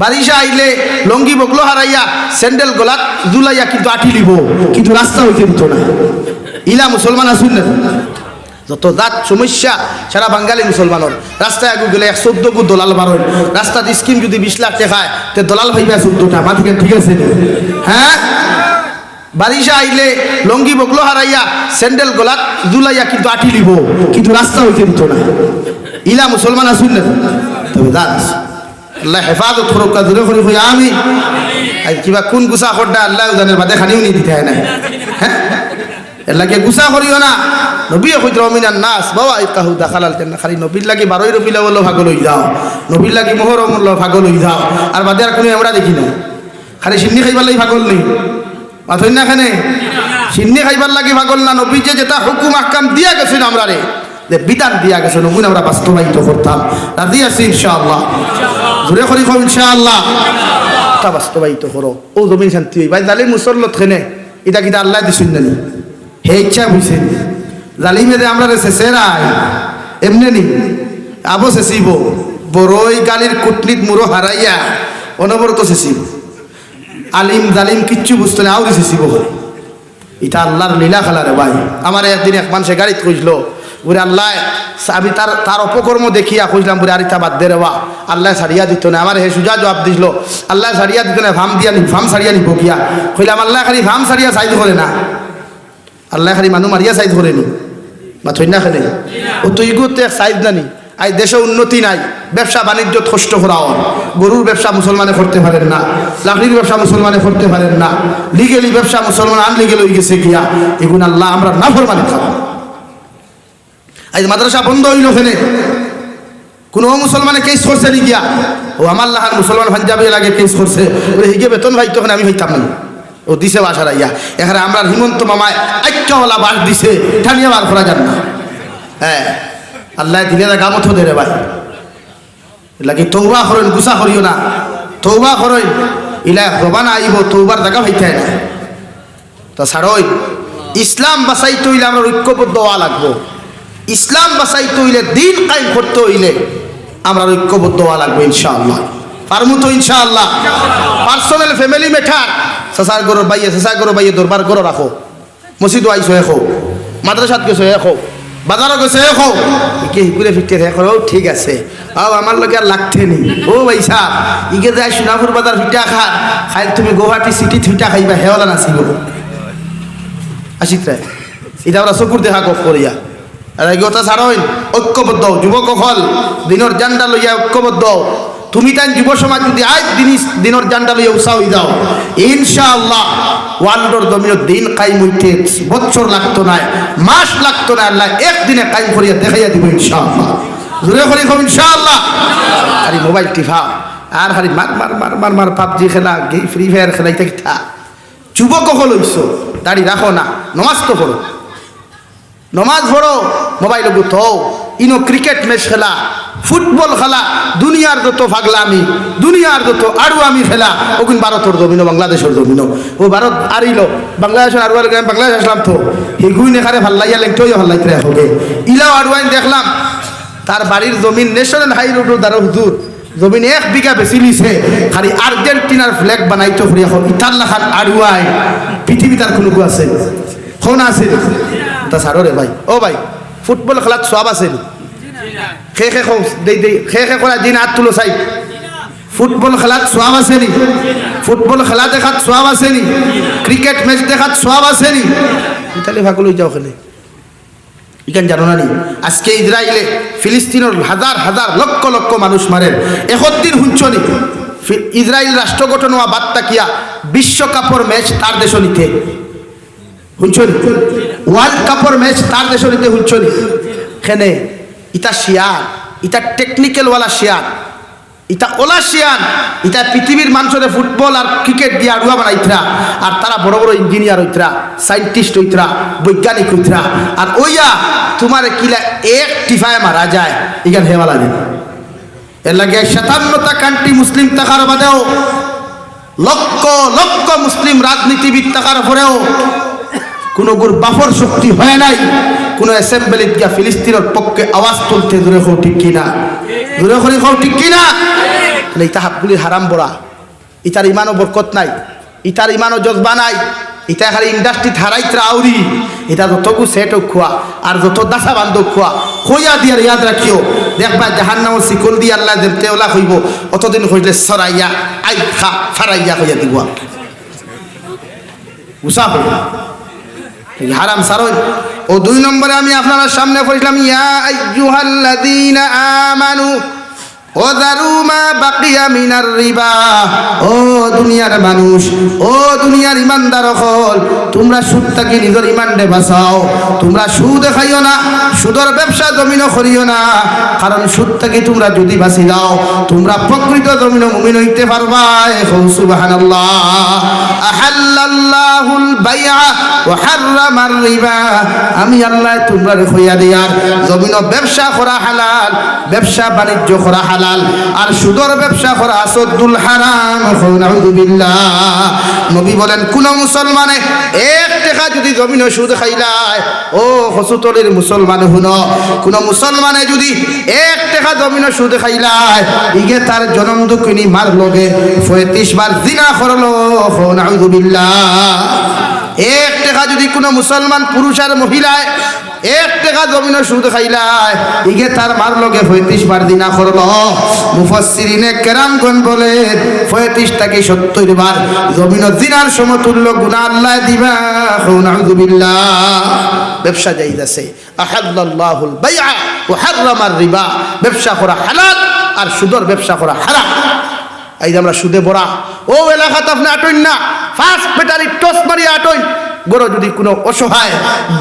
বারিশা আইলে লঙ্গি বগলো হারাইয়া স্যান্ডেল গোলাত জুলাইয়া কিন্তু আঠি লিব। কিন্তু রাস্তা হইতে দিত না। ইলা মুসলমান আসুন না যত জাত সমস্যা, সারা বাঙালি মুসলমানের। রাস্তায় আগু গেলে এক চোদ্দ গু দলাল বারোয় রাস্তাত স্কিম যদি বিশ লাখ টাকায় তে দলাল ভাইবা চোদ্দটা। মাথিকে ঠিক আছে হ্যাঁ? বারিশা আইলে লঙ্গি বগলো হারাইয়া স্যান্ডেল গোলাত জুলাইয়া কিন্তু আঠি লিব। কিন্তু রাস্তা হইতে দিত না। ইলা মুসলমান আসুন না তবে জাত। আল্লাহ হেফাজত করুক জোরে করে, কই আমি। আর কিবা কোন গুছা খড্ডা আল্লাহ জানের বাদে খানিও নি দিতে হয় না হ্যাঁ এলাকে গুছা করিও না। নবী কইত রমিনান নাস বাবা ইকাহু দাখালাল তেন খালি নবীর লাগি বারোই রবিলা বলল ভাগ লই যাও। নবীর লাগি মোহরম বলল ভাগ লই যাও। আর বাদে আর কোনো আমরা দেখি না খালি সিন্নি খাইবার লাগি ভাগল নেই মাথই না খানে? সিন্নি খাইবার লাগি ভাগল না নবী যে যেটা হুকুম, আহকাম দিয়া গেছেন আমরা রে যে বিধান দিয়া গেছেন ওগুলো আমরা বাস্তবায়িত করতাম। রাজি আছি ইনশাআল্লাহ। জোরে করি কম ইনশাআল্লাহ। তা বাস্তবায়িত করো। ও জমিন শান্তি হই ভাই, জালিম মুসল্লত খেনে। এটা কিটা আল্লাহ দিছুন জানি হে ইচ্ছা বুঝছে জালিমে যে আমরা সেরাই। এমনি নি। আবো চেঁচিব বড়ই গালির কুটনিত মুরো হারাইয়া অনবরত চেঁচিব আলিম জালিম কিচ্ছু বুঝতে না, আউরি চেঁচিব হয় এটা আল্লাহর লীলা খেলা রে ভাই। আমার একদিন এক মানুষে গাড়িত খুঁজলো বলে আল্লাহ, আমি তার তার অপকর্ম দেখিয়া খুঁজলাম বলে আরিতা বাদ দে রেবা আল্লাহ সারিয়া দিত না, আমার হে সুজা জবাব দিছিল। আল্লাহ সারিয়া দিত না ফাম দিয়া নি ফাম সারিয়া নিব গিয়া কইলাম, আল্লাহ খালি ফাম সারিয়া সাইজ করে না। আল্লাহ খালি মানুষ মারিয়া সাইজ করে নি। বা থই না খেলে? ও তুই গুতে এক সাইজ নানি আই দেশে উন্নতি নাই, ব্যবসা বাণিজ্য কষ্ট করা গরুর ব্যবসা মুসলমানে করতে পারেন না, লাকড়ির ব্যবসা মুসলমানে করতে পারেন না। লিগেলি ব্যবসা মুসলমান আনলিগেল হয়ে গেছে গিয়া। এগুন আল্লাহ আমরা না ফরমানে খাব আজ মাদ্রাসা বন্ধ হইল ওখানে কোনো মুসলমানে কেস করছে নি গিয়া? ও আমার লাহান মুসলমান পাঞ্জাবি লাগে কেস করছে। বলে হিগে বেতন ভাই তখন আমি হইতাম না। ও দিছে বাসার আইয়া। এখানে আমরা হিমন্ত মামায় আইক্যাওয়ালা বাস দিছে, ঠানিয়া বার করা যান না। হ্যাঁ আল্লাহ দিলে না গামত দে রে ভাই। লাগি তৌবা করেন, গুসা করিও না। তৌবা করেন ইলা রবানা আইব তৌবার জায়গা হইতে না। তা ছাড়ই ইসলাম বাঁচাইতে হইলে আমরা ঐক্যবদ্ধ হওয়া লাগবো। ইসলাম বাঁচাইতে হইলে, দিন কায়েম করতে হইলে আমরা ঐক্যবদ্ধ হওয়া লাগবে ইনশাআল্লাহ। পারমু ইনশাআল্লাহ। পার্সোনাল ফ্যামিলি মেটার সাসার গরো বাইয়ে সাসার গরো বাইয়ে দরবার গরো রাখো। মসজিদ আইসো এখো মাদ্রাসাত গেছো এখো বাজারও গেছো এখো ইকে হিকুরে ফিরতে ও, ঠিক আছে। আও, আমার লোকে আর লাগতে নেই। ও, ভাই সাহ ইকে যায় সোনাপুর বাজার ফিটা খা। খাই তুমি গুয়াহাটি সিটি ফিটা খাইবা, হেওয়ালা নাচিব। আসিত রায় এটা আমরা চকুর দেখা গপ করিয়া। আর এগিয়ে ছাড়ই ঐক্যবদ্ধ যুবক হল দিনের জান্ডা লইয়া ঐক্যবদ্ধ তুমি তাই যুব সমাজ যদি আজ দিনিস দিনের জান্ডা লইয়া উৎসাহ হয়ে যাও, ইনশাআল্লাহ ওয়ার্ল্ডর জমির দিন কাইম হইতে বছর লাগতো না, মাস লাগতো না, আল্লাহ একদিনে কাইম করিয়া দেখাইয়া দিব ইনশাআল্লাহ। জোরে করি কম, ইনশাআল্লাহ। আরে মোবাইল টিফা আর খালি মার মার মার মার মার, পাবজি খেলা ফ্রি ফায়ার খেলাইতে কিতা যুবক হল দাড়ি রাখো না, নমাজ তো পড়ো। নমাজ পড়ো, মোবাইল গুতো। ইনো ক্রিকেট ম্যাচ খেলা, ফুটবল খেলা, দুনিয়ার যত ফাগলামি দুনিয়ার যত আরু আমি খেলা, ওগুন ভারতের জমিন বাংলাদেশের জমিন ও ভারত আরিল, বাংলাদেশের আরু বাংলাদেশ আসলাম তো। হিগুইন এখানে ভালো লাগিয়া লেংটোই ভালো লাগতে হবে ইলাও আরুয়াইন দেখলাম, তার বাড়ির জমিন ন্যাশনাল হাই রোড দ্বারা হুজুর জমিন এক বিঘা বেশি লিছে খালি আর্জেন্টিনার ফ্ল্যাগ বানাইতো করি এখন ইতার লাখান আড়ুয়াই পৃথিবী তার কোনো আছে। কোন আছে? তা সারো রে ভাই। ও ভাই, ফুটবল খেলাত সব আছে খে খে দেই দেই, খে দিন হাত তুলো চাই। ফুটবল খেলাত সোয়াব আছে নি? ফুটবল খেলা দেখাত সোয়াব আছে নি? ক্রিকেট ম্যাচ দেখাত সোয়াব আছে নি? ইতালি ভাগল যাও খেলে। ইখান জানো না নি? আজকে ইসরায়েলে ফিলিস্তিনের হাজার হাজার লক্ষ লক্ষ মানুষ মারেন একদিন হুঞ্চনি ইসরায়েল রাষ্ট্র গঠন হওয়া বার্তা কিয়া বিশ্বকাপর ম্যাচ তার দেশ নিতে হুঞ্চনি ওয়ার্ল্ড কাপর ম্যাচ তার দেশ নিতে হুঞ্চনি খেনে ইটা শিয়ার ইটা টেকনিক্যাল ওয়ালা শিয়ার ইটা ওলা শিয়ান ইটা পৃথিবীর মানুষের ফুটবল আর ক্রিকেট দিয়ে আড়ুয়া বানাইতরা, আর তারা বড় বড় ইঞ্জিনিয়ার হইতরা সাইন্টিস্ট হইতরা, বৈজ্ঞানিক হইতরা। আর ওইয়া তোমার কিলা এক টিফায় মারা যায় ইখান হেওয়া লাগে এর লাগে সাতান্নটা কান্ট্রি মুসলিম থাকার বাদেও, লক্ষ লক্ষ মুসলিম রাজনীতিবিদ থাকার পরেও কোনো গুর বাফর শক্তি হয় নাই। কোনো অ্যাসেম্বলিত গিয়া ফিলিস্তিনের পক্ষে আওয়াজ তুলতে দূরে হোক ঠিক কিনা দূরে করে খাও ঠিক কিনা তাহলে ইতা হাতগুলি হারাম বড়া ইতার ইমানও বরকত নাই। ইতার ইমানও জজবা নাই। ইটা খালি ইন্ডাস্ট্রি হারাইত্রা আউরি। এটা যতগু সেট খোয়া, আর যত দাসা বান্ধব খোয়া খইয়া দিয়ার ইয়াদ রাখিও। দেখবা জাহান নামর শিকল দিয়ে আল্লাহ দেবতে ওলা হইব। অতদিন হইলে সরাইয়া আই খা ফারাইয়া হইয়া দিব। উষা হইব হারাম সারই ও দুই নম্বরে আমি আপনার সামনে পড়ছিলাম, ইয়া আইয়ুহাল্লাযীনা আমানু ও দারুমা বাকিয়া মিনার রিবা। ও দুনিয়ার মানুষ, ও দুনিয়ার ইমানদার হল তোমরা সুদ থাকি নিজের ইমানডে বাঁচাও, তোমরা সুদ খাইও না, সুদর ব্যবসা জমিনও করিও না, কারণ সুদ থাকি তোমরা যদি বাঁচি দাও, তোমরা প্রকৃত জমিন মুমিন হইতে পারবা। এখন সুবহানাল্লাহ। আহাল্লাল্লাহুল আমি আল্লাহ তোমরা হইয়া দিয়ার জমিন ব্যবসা করা হালাল, ব্যবসা বাণিজ্য করা হালাল। আর সুদর ব্যবসা করা আসদ্দুল হারাম। নবী বলেন, কোন মুসলমানে এক টাকা যদি জমিন সুদ খাইলায়, ও হসুতলের মুসলমান হুন। কোন মুসলমানে যদি এক টাকা জমিন সুদ খাইলায়, ইগে তার জনম দুঃখিনী মার লগে পঁয়ত্রিশ বার জিনা করল। নাউযুবিল্লাহ এক টাকা যদি কোনো মুসলমান পুরুষ আর মহিলায় এক টাকা জমিন সুদ খাইলায়, ইগে তার মার লগে পঁয়ত্রিশ বার দিনা করল। কেরামগণ বলে সত্তর বার? জমিন দিনার সমতুল্য গুণা আল্লাহ দিবা। নাউযুবিল্লাহ ব্যবসা যাইতাছে। আহাল্লাহুল বাইআ ওয়া হাররামার রিবা। ব্যবসা করা আর সুদর ব্যবসা করা এই আমরা সুদে বড়া ও এলাকাতে আপনি আটইন না। ফার্স্ট ব্যাটারি টস মারি আটইন গরো যদি কোনো অসহায়,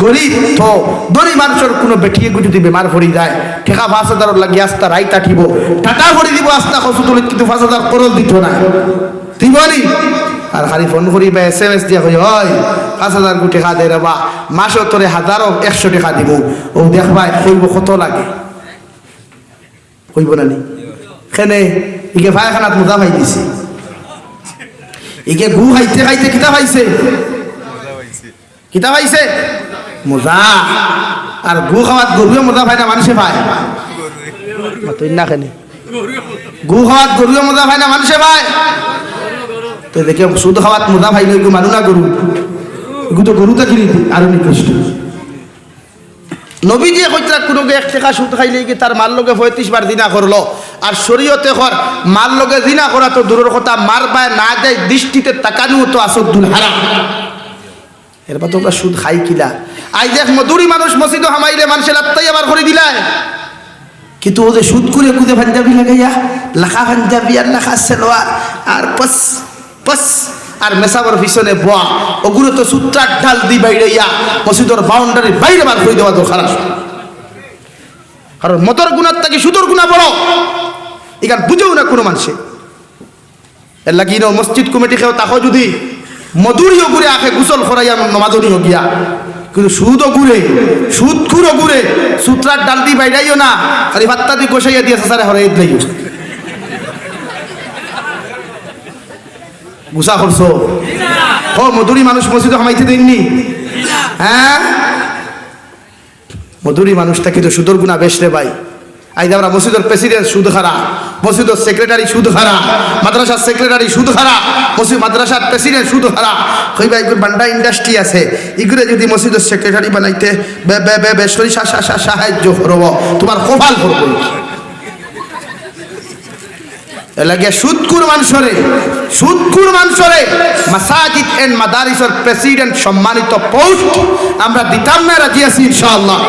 গরিব, তো দরি মানুষের কোনো বেঠিয়ে যদি বেমার ভরি যায়, ঠেকা পাঁচ হাজার লাগি আস্তা রাইতা ঠিব টাটা ভরি দিব আস্তা কচু তুলি কিন্তু পাঁচ হাজার করল দিত না। দিব আর খালি ফোন করি বা এস এম এস দিয়া কই হয় পাঁচ হাজার কোটি টাকা দে বা মাসও তোরে হাজারও একশো টাকা দিব। ও দেখবা কইব কত লাগে? কইব না নি? খেনে ইকে ভাইখানাত মোজা ভাই দিছে। ইকে গু খাইতে খাইতে কিতা পাইছে? কিতা পাইছে? মোজা। আর গু খাওয়াত গরুয়ে মোজা পায় না মানুষে পায়? তুই না খেনে গু খাওয়াত গরুয়ে মোজা পায় না মানুষে পায়? তো দেখে সুদ খাওয়াত মোজা ভাই নই মানু না গরু এগু তো গরুতে কিনি আরও নিকৃষ্ট। নবীজি কইতরা কোনো এক টাকা সুদ খাইলে কি তার মার লগে পঁয়ত্রিশ বার দিনা করল আর শরীয়তে কর মার লগে জিনা করা তো দূরের কথা, মার বায় না যায় দৃষ্টিতে তাকানিও তো আসদ্দুল হারাম। এরপর তোমরা সুদ খাই কিলা। আই দেখ, মধুরি মানুষ মসজিদ হামাইলে মানুষের আত্মাই আবার করে দিলায় কিন্তু ও যে সুদ করে কুদে পাঞ্জাবি লাগাইয়া, লাখা পাঞ্জাবি আর লাখা সেলোয়ার আর পস পস আর মেসাবার পিছনে বোয়া, ওগুলো তো সূত্রার ঢাল দি বাইরে ইয়া মসজিদের বাউন্ডারি বাইরে বার করে দেওয়া দরকার আছে কারণ মতর গুণার থেকে সুদর গুণা বড়। এখান বুঝেও না কোনো মানুষে। এর লাগি মসজিদ কমিটি খেয়েও তাকে যদি মধুরীয় ঘুরে আখে গুসল করাইয়া নমাদনীয় গিয়া। কিন্তু সুদও ঘুরে সুদ খুরও ঘুরে সূত্রার ডাল দিয়ে বাইরাইও না, খালি ভাত্তা দি গোসাইয়া দিয়েছে স্যার হরে লাইও গুসা করছ ও মধুরী মানুষ মসজিদে হামাইতে দেননি হ্যাঁ মধুরী মানুষটা কিন্তু সুদর গুণা বেশ রে ভাই আই আমরা মসজিদের প্রেসিডেন্ট সুদ খারা, মসজিদের সেক্রেটারি সুদ খারা, মাদ্রাসার সেক্রেটারি সুদ খারা, মসজিদ মাদ্রাসার প্রেসিডেন্ট সুদ খারা। কই ভাই, এগুলো বান্ডা ইন্ডাস্ট্রি আছে। এগুলো যদি মসজিদের সেক্রেটারি বানাইতে সাহায্য করব। তোমার কপাল করব এলাকে সুদকুর মানসরে সুদকুর মানসরে মাসাজিদ এন্ড মাদারিসের প্রেসিডেন্ট সম্মানিত পোস্ট আমরা দিতাম না, রাজি আছি, ইনশাআল্লাহ।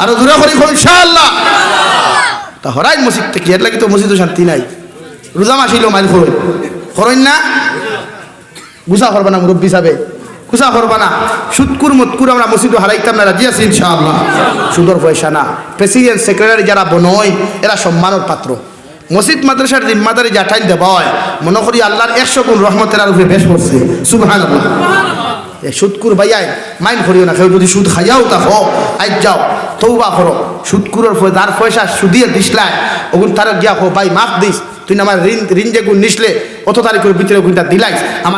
আর দূরে করি, ইনশাআল্লাহ। তা হরাই মসজিদ থেকে, এর লাগে তো মসজিদে শান্তি নাই। রোজা মাসিল মাইল করুন করুন না? গুসা করবা না মুরব্বী সাবে গুসা করবা না। সুদকুর মতকুর আমরা মসজিদে হারাইতাম না, রাজি আছি ইনশাআল্লাহ। সুদর পয়সা না। প্রেসিডেন্ট, সেক্রেটারি যারা বনয়, এরা সম্মানের পাত্র। মসজিদ, মাদ্রাসার জিম্মাদারি জাঠাইল দেওয়া হয়, মনে করি আল্লাহর একশো গুণ রহমতের আর উপরে বেশ করছে সুবহান এ সুদকুর ভাইয়াই মাইন করিও না কেউ যদি সুদ খাইয়াও তা হো আজ যাও তৌবা করো। সুদকুরের তার পয়সা সুদিয়ে দিসলায়, ওগুন তার গিয়া হো ভাই, মাফ দিস। তুই আমার ঋণ ঋণ যেগুন নিসলে, অত তারিখের ভিতরে ওগুনটা দিলাইস। আমার